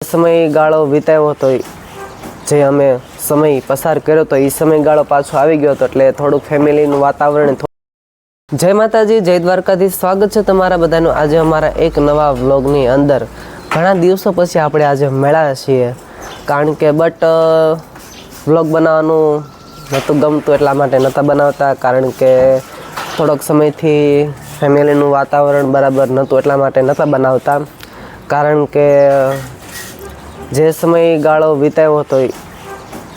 સમયગાળો વિતાવ્યો હતો, જે અમે સમય પસાર કર્યો હતો એ સમયગાળો પાછો આવી ગયો હતો, એટલે થોડુંક ફેમિલીનું વાતાવરણ જય માતાજી, જય દ્વારકાથી સ્વાગત છે તમારા બધાનું. આજે અમારા એક નવા વ્લોગની અંદર. ઘણા દિવસો પછી આપણે આજે મળ્યા છીએ. કારણ કે બટ વ્લોગ બનાવવાનું નહોતું ગમતું એટલા માટે નહોતા બનાવતા. કારણ કે થોડોક સમયથી ફેમિલીનું વાતાવરણ બરાબર નહોતું એટલા માટે નહોતા બનાવતા. કારણ કે, જે સમયગાળો વિતાવ્યો હતો,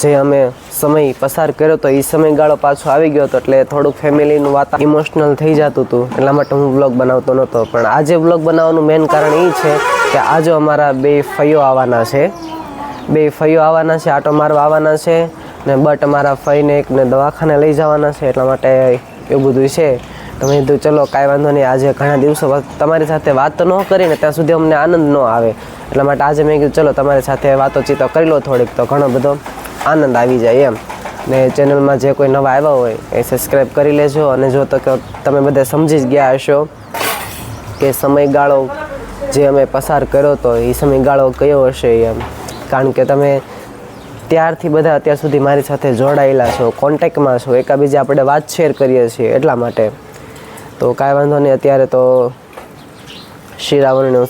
જે અમે સમય પસાર કર્યો હતો એ સમયગાળો પાછો આવી ગયો હતો, એટલે થોડુંક ફેમિલીનું વાતા ઇમોશનલ થઈ જતું હતું, એટલા માટે હું બ્લોગ બનાવતો નહોતો. પણ આજે બ્લોગ બનાવવાનું મેઇન કારણ એ છે કે આજે અમારા બે ફૈયો આવવાના છે. બે ફૈયો આવવાના છે, આટો મારવા આવવાના છે, ને બટ અમારા ફઈને એકને દવાખાને લઈ જવાના છે, એટલા માટે એવું બધું છે. તો મેં કીધું, ચલો, કાંઈ વાંધો નહીં, આજે ઘણા દિવસો તમારી સાથે વાત તો ન કરીને ત્યાં સુધી અમને આનંદ ન આવે. એટલા માટે આજે મેં કીધું, ચલો, તમારી સાથે વાતો ચીતો કરી લો થોડીક, તો ઘણો બધો આનંદ આવી જાય એમ. ને ચેનલમાં જે કોઈ નવા આવ્યા હોય એ સબસ્ક્રાઈબ કરી લેજો અને જો તો કે તમે બધા સમજી જ ગયા હશો કે સમયગાળો જે અમે પસાર કર્યો હતો એ સમયગાળો કયો હશે એમ. કારણ કે તમે ત્યારથી બધા અત્યાર સુધી મારી સાથે જોડાયેલા છો કોન્ટેક્ટમાં છો, એકાબીજા આપણે વાત શેર કરીએ છીએ એટલા માટે. તો કાંઈ વાંધો નહીં, અત્યારે તો શિરાવણનું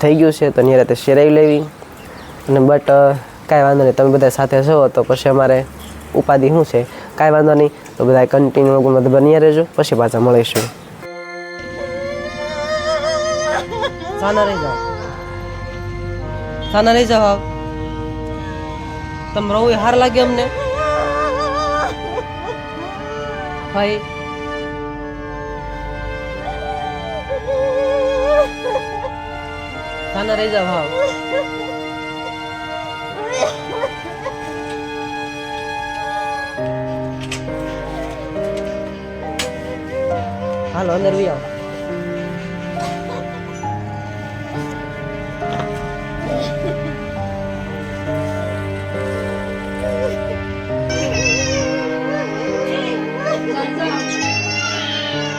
થઈ ગયું છે, તો નિરાતે શેરાઈ લેવી. અને બટ કાંઈ વાંધો નહીં, તમે બધા સાથે છો, તો પછી અમારે ઉપાધિ શું છે? કાંઈ વાંધો નહીં, તો બધા કન્ટિન્યુ બન્યા રહેજો, પછી પાછા મળીશું. સાના રહી જાઓ. સાના રહી જાઓ તમે રહું હાર લાગે અમને. ભાઈ સાના રહી જાવ ભાવ. હાલો અંદર બી આવો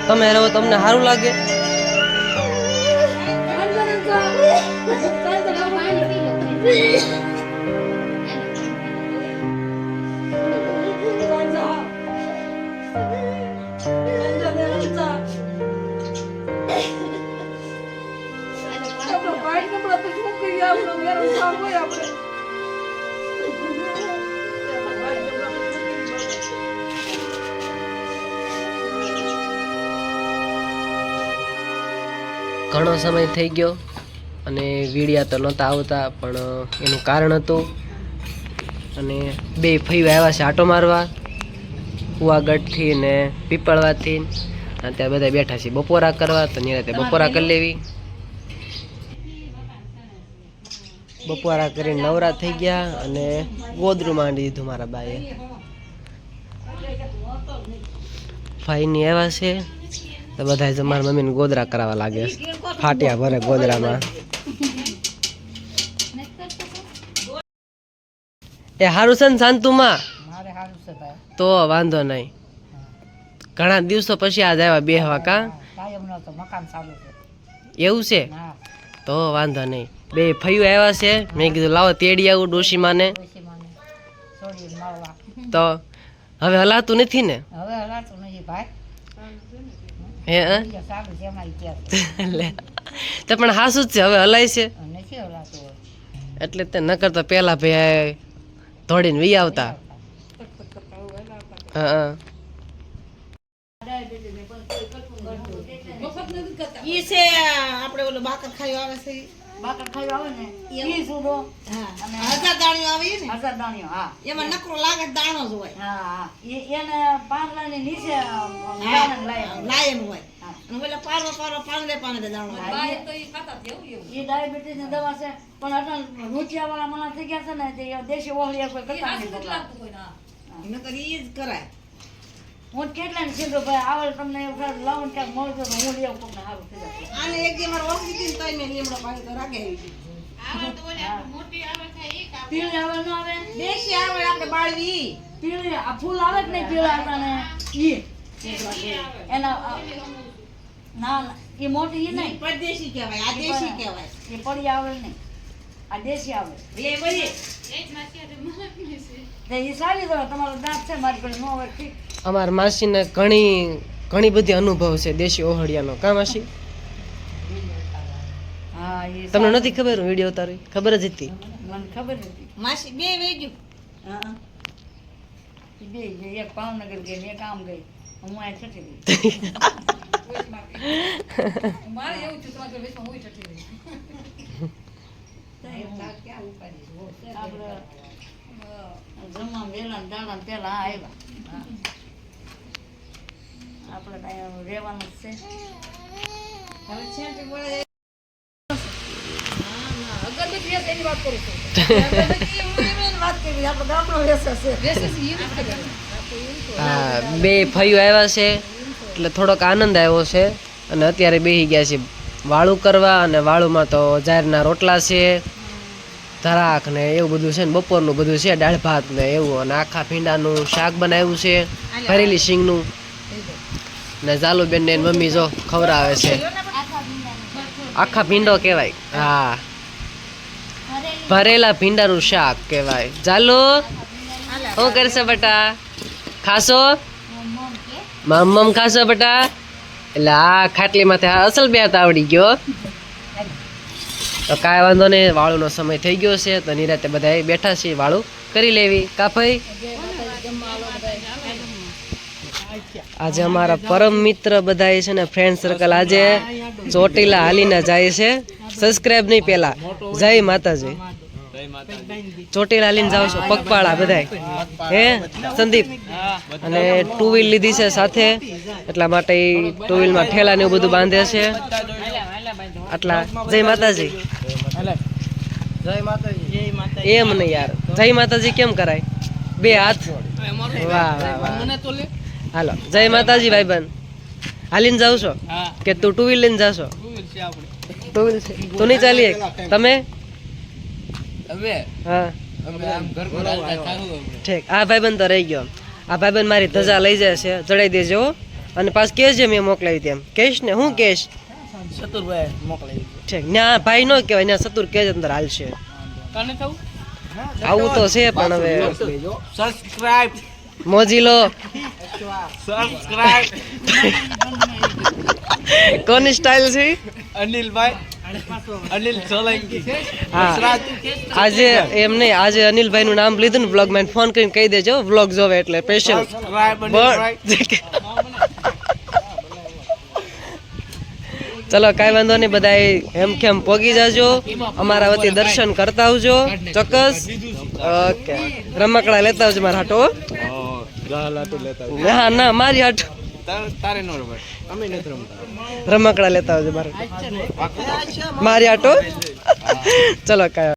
તમે રહો તમને સારું લાગે? નબળા તો શું કરીએ આપણે? મેરમ ખાવ હોય આપણે? ઘણો સમય થઈ ગયો અને વીડિયા તો નહોતા આવતા, પણ એનું કારણ હતું. અને બે ફૈવા આવ્યા છે આટો મારવા, કુવાગઢથી ને પીપળવાથી. અને ત્યાં બધા બેઠા છે બપોરા કરવા, તો નિરાતે બપોરા કરી લેવી. બપોરા કરીને નવરા થઈ ગયા અને ગોદરું માંડી દીધું મારા બાએ ભાઈની એવા છે તો બધા જ મારા મમ્મીને ગોદરા કરાવવા લાગે છે. ફાટ્યા ભરે ગોદરામાં. એ સારું છે ને શાંતુમાં? તો વાંધો નહીં. ઘણા દિવસો પછી આજ આવ્યા બે હવા કા એવું છે? તો વાંધો નહીં. બે ફયું આવ્યા છે. મેં કીધું લાવો તેડી આવું ડોશીમાને. તો હવે હલાતું નથી ને? હવે હલાતું નથી ભાઈ. હે તો પણ હાસું જ છે હવે હલાય છે. એટલે તે ન કરતા પેલા ભાઈ ધોડીને વી આવતા. હા હા. ઈ છે આપણે ઓલો બાકર ખાયો આવે છે. બાકર ખાયું આવે ને ઈ સુધો હા. હજાર દાણીઓ આવે ને? હજાર દાણીઓ હા. એમાં નકરો લાગે દાણો જ હોય. હા હા. એને પાંદડાની નીચે દાણા હોય. અને પારવા પારવા પાંદડે પાંદડે દાણો હોય એ ડાયાબિટીસની દવા છે પણ અટલ રૂચિયા વાળા માણસ થઈ ગયા છે ને તે દેશી ઓહળી કોઈ કરતા નથી ભગવાન. નકર ઈ જ કરાય. હું કેટલા ને કીધું ભાઈ આવે તમને એવું થાય લાવો ને ક્યાંક મળજો તો હું લેવું તમને સારું થઈ જાય. આને એક દી મારે હતી ને તોય મેં લીમડો પાણી તો રાગે આવી ગઈ. પીળી આવે ન આવે? દેશી આવે આપણે બાળવી. પીળી આ ફૂલ આવે કે નહીં પીળા હતા ઈ. એના ના ના એ મોટી એ નહીં. પરદેશી કહેવાય આ દેશી કહેવાય. એ પડી આવે નહીં? આ દેશી આવે. એ બધી છે અમારા માસીને ઘણી ઘણી બધી અનુભવ છે દેશી ઓહળિયાનો. કા માસી? હા એ તમને નથી ખબર વીડિયો તારી ખબર જ હતી. મને ખબર હતી. માસી બે વેજ્યું હા બે એક ભાવનગર ગઈ ને એક આમ ગઈ હું આ છઠી ગઈ. મારે એવું થયું તમારે વેચમાં હું છઠી આપણે જમવા વેલા દાડા પેલા આવ્યા હા. આપણે કાંઈ રહેવાનું જ છે. હવે છે તે બોલે અગરબત્તી વાત કરું છું અગરબત્તી હું એમ વાત કરી આપણે ગામડો છે. વેચે છે ઈ નથી ખબર. હા બે ફયું આવ્યા છે એટલે થોડોક આનંદ આવ્યો છે. અને અત્યારે બેસી ગયા છે વાળું કરવા અને વાળુમાં તો જાહેરના રોટલા છે. ધરાક ને એવું બધું છે ને બપોરનું બધું છે દાળ ભાત ને એવું. અને આખા ભીંડાનું શાક બનાવ્યું છે ભરેલી સિંગનું. ને જાલુબેન ને મમ્મી જો ખવડાવે છે. આખા ભીંડો કહેવાય. હા. ભરેલા ભીંડાનું શાક કહેવાય. ઝાલુ શું કરશે બટા? ખાશો? મમ્મ ખાશો બટા? એટલે આ ખાટલી માથે આ અસલ બે આવડી ગયો. તો કાંઈ વાંધો નહીં, વાળુનો સમય થઈ ગયો છે તો નિરાતે બધા બેઠા છીએ વાળું કરી લેવી. કા ભાઈ આજે અમારા પરમ મિત્ર બધા છે ને ફ્રેન્ડ સર્કલ આજે ચોટીલા હાલીને જાય છે. સબસ્ક્રાઇબ નહીં પેલા જય માતાજી. ચોટીલા હાલીને જાવ છો પગપાળા બધાય. હે સંદીપ? અને ટુ વ્હીલ લીધી છે સાથે. એટલા માટે ટુ વ્હીલમાં ઠેલા ને એવું બધું બાંધે છે. આટલા. જય માતાજી. એમ નહીં યાર. જય માતાજી કેમ કરાય? બે હાથ. વાહ વાહ હાલો. જય માતાજી ભાઈ બન હાલીને જાવ છો? કે તું ટુ વ્હીલ લઈને જાશો? ટુ વ્હીલ છે તું નહીં ચાલીએ? એક? હા. ઠીક. આ ભાઈબંધ તો રહી ગયો. આ ભાઈબંધ મારી ધજા લઈ જાય છે. ચડાઈ દેજો. હો. અને પાછ કેસ છે મેં મોકલાવી તેમ. કહીશ ને હું કહીશ ઠીક. ના ભાઈ નો કહેવાય. ના સતુર કેજ અંદર હાલશે. આવું તો છે પણ હવે. સબસ્ક્રાઇબ મોજી લો સબસ્ક્રાઇબ કોની સ્ટાઇલ છે અનિલભાઈ. અનિલ સોલંકી. હા. આજે એમ નહીં આજે અનિલભાઈ નું નામ લીધું ને બ્લોગ મેં ફોન કરીને કહી દેજો બ્લોગ જોવે એટલે સ્પેશિયલ ચલો કાંઈ વાંધો નહીં બધા હેમ કેમ પોગી જાજો. અમારા વતી દર્શન કરતા આવજો ચોક્કસ. ઓકે. રમકડા લેતા આવજો મારા હાટો ના ના મારી હાટો. તારે નો અમે નથી રમતા. રમકડા લેતા આવજો મારે મારી આટો? ચલો કાંઈ